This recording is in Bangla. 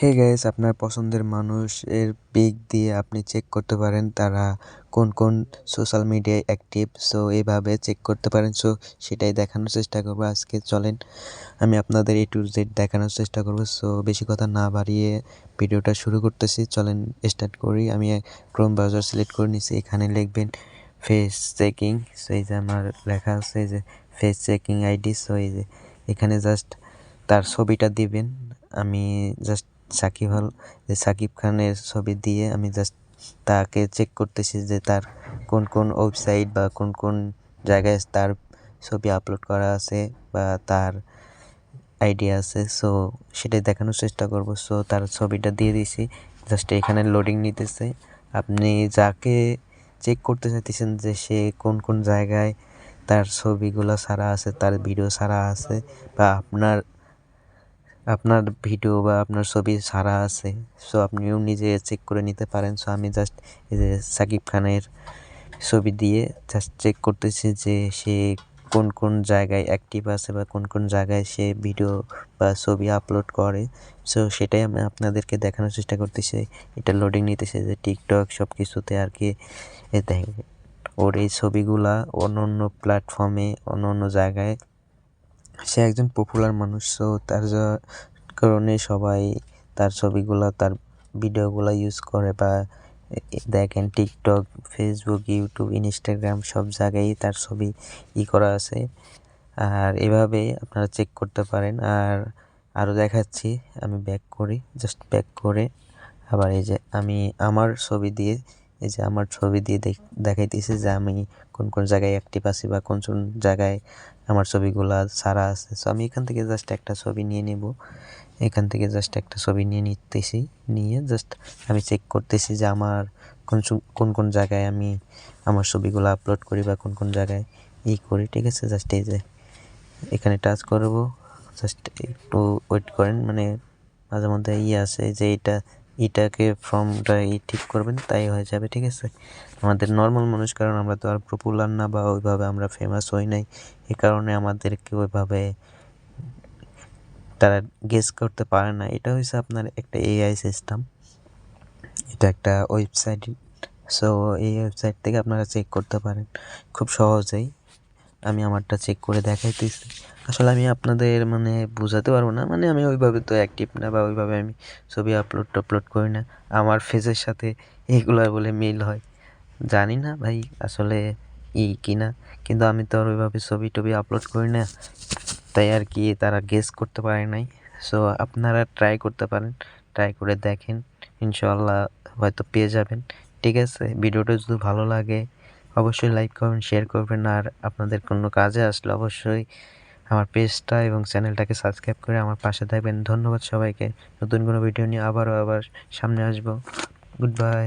হে গাইস আপনার পছন্দের মানুষের পিক দিয়ে আপনি চেক করতে পারেন তারা কোন কোন সোশ্যাল মিডিয়ায় অ্যাক্টিভ সো এভাবে চেক করতে পারেন সো সেটাই দেখানোর চেষ্টা করব আজকে। চলেন, আমি আপনাদের এ টু জেড দেখানোর চেষ্টা করব সো বেশি কথা না বাড়িয়ে ভিডিওটা শুরু করতেছি। চলেন স্টার্ট করি। আমি ক্রোম ব্রাউজার সিলেক্ট করে নিছি, এখানে লিখবেন ফেস চেকিং সো এই যে আমার লেখা আছে, এই যে ফেস চেকিং আইডি সো এই যে এখানে জাস্ট তার ছবিটা দিবেন। আমি জাস্ট সাকিব আল সাকিব খানের ছবি দিয়ে আমি জাস্ট তাকে চেক করতেছি যে তার কোন কোন ওয়েবসাইট বা কোন কোন জায়গায় তার ছবি আপলোড করা আছে বা তার আইডিয়া আছে। সো সেটাই দেখানোর চেষ্টা করব। সো তার ছবিটা দিয়ে দিছি জাস্ট এখানে লোডিং নিতেছে। আপনি যাকে চেক করতে চাইতেছেন যে সে কোন কোন জায়গায় তার ছবিগুলো সারা আছে, তার ভিডিও সারা আছে বা আপনার আপনার ভিডিও বা আপনার ছবি ছাড়া আছে। সো আপনিও নিজে চেক করে নিতে পারেন। সো আমি জাস্ট এই যে সাকিব খানের ছবি দিয়ে জাস্ট চেক করতেছি যে সে কোন কোন জায়গায় অ্যাক্টিভ আছে বা কোন কোন জায়গায় সে ভিডিও বা ছবি আপলোড করে। সো সেটাই আমি আপনাদেরকে দেখানোর চেষ্টা করতেছি। এটা লোডিং নিতেছে যে টিকটক সব কিছুতে আর কি। দেখ ওর এই ছবিগুলা অন্য অন্য প্ল্যাটফর্মে অন্য অন্য জায়গায় সে একজন পপুলার মানুষ সো তার কারণে সবাই তার ছবিগুলো, তার ভিডিওগুলো ইউজ করে বা দেখেন টিকটক ফেসবুক ইউটিউব ইনস্টাগ্রাম সব জায়গায় তার ছবি ই করা আছে। আর এভাবে আপনারা চেক করতে পারেন। আর আরও দেখাচ্ছি, আমি ব্যাক করি জাস্ট ব্যাক করে। আবার এই যে আমি আমার ছবি দিয়ে এই যে আমার ছবি দিয়ে দেখাইতেছি যে আমি কোন কোন জায়গায় অ্যাক্টিভ আছি বা কোন কোন জায়গায় আমার ছবিগুলো সারা আছে। সো আমি এখান থেকে জাস্ট একটা ছবি নিয়ে নেব। এখান থেকে জাস্ট একটা ছবি নিয়ে নিতেছি, নিয়ে জাস্ট আমি চেক করতেছি যে আমার কোন কোন কোন জায়গায় আমি আমার ছবিগুলো আপলোড করি বা কোন কোন জায়গায় ই করি। ঠিক আছে? জাস্ট এই যে এখানে টাচ করব। জাস্ট একটু ওয়েট করেন। মানে মাঝে মধ্যে ইয়ে আছে যে এটা এটাকে ফর্মটা ই ঠিক করবেন, তাই হয়ে যাবে, ঠিক আছে? আমাদের নর্মাল মানুষ, কারণ আমরা তো আর পপুলার না বা ওইভাবে আমরা ফেমাস হই নাই, এ কারণে আমাদেরকে ওইভাবে তারা গেস করতে পারে না। এটা হচ্ছে আপনার একটা এআই সিস্টেম এটা একটা ওয়েবসাইট সো এই ওয়েবসাইট থেকে আপনারা চেক করতে পারেন। খুব সহজেই আমি আমারটা চেক করে দেখাইতেছি। আসলে আমি আপনাদের মানে বোঝাতে পারব না মানে আমি ওইভাবে তো অ্যাক্টিভ না বা ওইভাবে আমি ছবি আপলোড টপলোড করি না। আমার ফেজের সাথে এইগুলো বলে মিল হয়। জানি না ভাই আসলে ই কিনা, কিন্তু আমি তো আর ওইভাবে ছবি টবি আপলোড করি না। তাই আর কি তারা গেস করতে পারে নাই। সো আপনারা ট্রাই করতে পারেন ট্রাই করে দেখেন। ইনশাল্লাহ হয়তো পেয়ে যাবেন। ঠিক আছে, ভিডিওটা যদি ভালো লাগে অবশ্যই লাইক করবেন শেয়ার করবেন, আর আপনাদের কোনো কাজে আসলে অবশ্যই আমার পেজটা এবং চ্যানেলটাকে সাবস্ক্রাইব করে আমার পাশে থাকবেন। ধন্যবাদ সবাইকে। নতুন কোনো ভিডিও নিয়ে আবারও আবার সামনে আসব। Good bye